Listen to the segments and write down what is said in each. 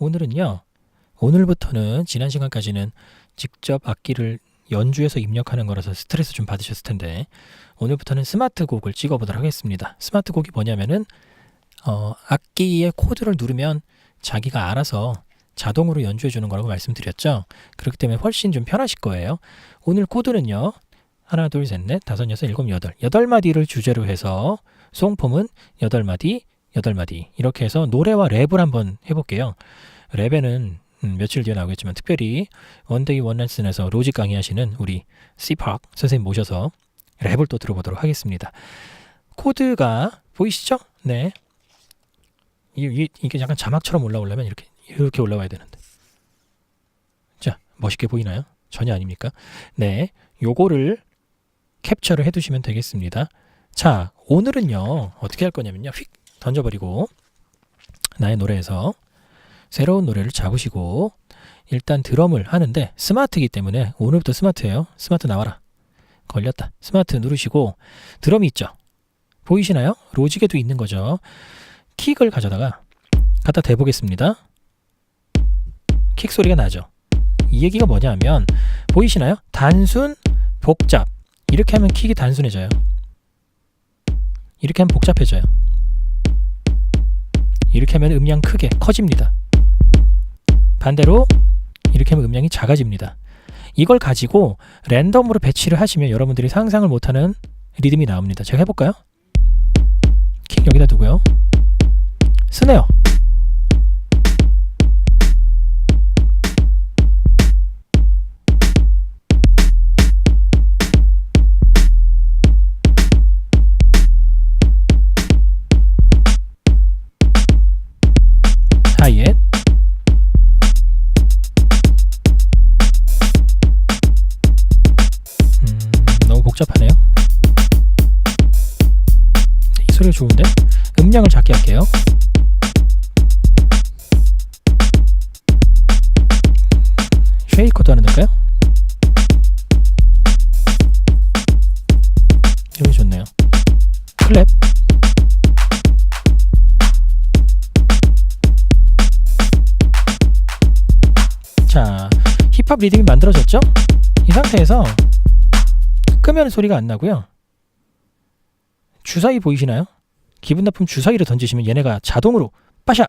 오늘은요. 오늘부터는 지난 시간까지는 직접 악기를 연주해서 입력하는 거라서 스트레스 좀 받으셨을 텐데 오늘부터는 스마트 곡을 찍어보도록 하겠습니다. 스마트 곡이 뭐냐면은 어, 악기의 코드를 누르면 자기가 알아서 자동으로 연주해 주는 거라고 말씀드렸죠. 그렇기 때문에 훨씬 좀 편하실 거예요. 오늘 코드는요. 하나, 둘, 셋, 넷, 다섯, 여섯, 일곱, 여덟. 여덟 마디를 주제로 해서 송폼은 여덟 마디, 여덟 마디. 이렇게 해서 노래와 랩을 한번 해볼게요. 랩에는 음, 며칠 뒤에 나오겠지만 특별히 원데이 원랜슨에서 로직 강의하시는 우리 씨팍 선생님 모셔서 랩을 또 들어보도록 하겠습니다. 코드가 보이시죠? 네. 이, 이, 이게 약간 자막처럼 올라오려면 이렇게 이렇게 올라와야 되는데. 자, 멋있게 보이나요? 전혀 아닙니까? 네. 요거를 캡처를 해 두시면 되겠습니다. 자, 오늘은요. 어떻게 할 거냐면요. 휙 던져버리고 나의 노래에서 새로운 노래를 잡으시고 일단 드럼을 하는데 스마트이기 때문에 오늘부터 스마트예요. 스마트 나와라. 걸렸다. 스마트 누르시고 드럼이 있죠. 보이시나요? 로직에도 있는 거죠. 킥을 가져다가 갖다 대보겠습니다. 킥 소리가 나죠. 이 얘기가 뭐냐면 보이시나요? 단순, 복잡. 이렇게 하면 킥이 단순해져요. 이렇게 하면 복잡해져요. 이렇게 하면 음량 크게 커집니다. 반대로 이렇게 하면 음량이 작아집니다. 이걸 가지고 랜덤으로 배치를 하시면 여러분들이 상상을 못하는 리듬이 나옵니다. 제가 해볼까요? 킥 여기다 두고요. 스네어. 소리가 좋은데? 음량을 작게 할게요. 쉐이커도 하나 넣을까요? 이거 좋네요. 클랩. 자, 힙합 리듬이 만들어졌죠? 이 상태에서 끄면 소리가 안 나고요. 주사위 보이시나요? 기분 나쁜 주사위를 던지시면 얘네가 자동으로 빠샤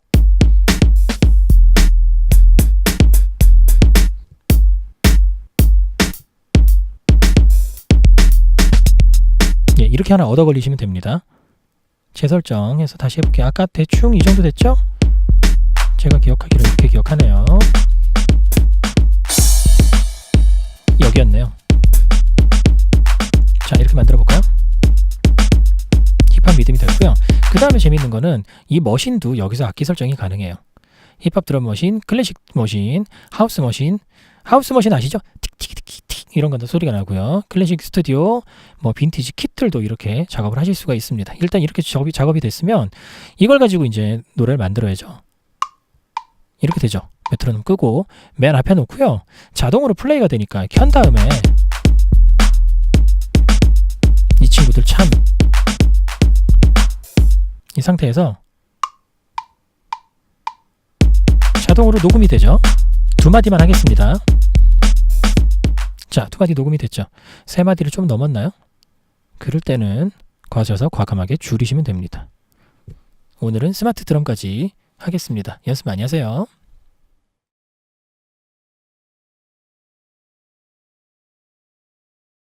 예, 이렇게 하나 얻어 걸리시면 됩니다. 재설정해서 다시 해볼게요. 아까 대충 이 정도 됐죠? 제가 기억하기로 이렇게 기억하네요. 여기였네요. 자, 이렇게 만들어 볼까요? 리듬이 됐고요. 그 다음에 재밌는 거는 이 머신도 여기서 악기 설정이 가능해요. 힙합 드럼 머신, 클래식 머신, 하우스 머신, 하우스 머신 아시죠? 틱틱틱틱 이런 건도 소리가 나고요. 클래식 스튜디오, 뭐 빈티지 킷들도 이렇게 작업을 하실 수가 있습니다. 일단 이렇게 작업이, 작업이 됐으면 이걸 가지고 이제 노래를 만들어야죠. 이렇게 되죠. 메트로놈 끄고 맨 앞에 놓고요. 자동으로 플레이가 되니까 켠 다음에 이 친구들 참이 상태에서 자동으로 녹음이 되죠. 두 마디만 하겠습니다. 자, 두 마디 녹음이 됐죠. 세 마디를 좀 넘었나요? 그럴 때는 과셔서 과감하게 줄이시면 됩니다. 오늘은 스마트 드럼까지 하겠습니다. 연습 많이 하세요.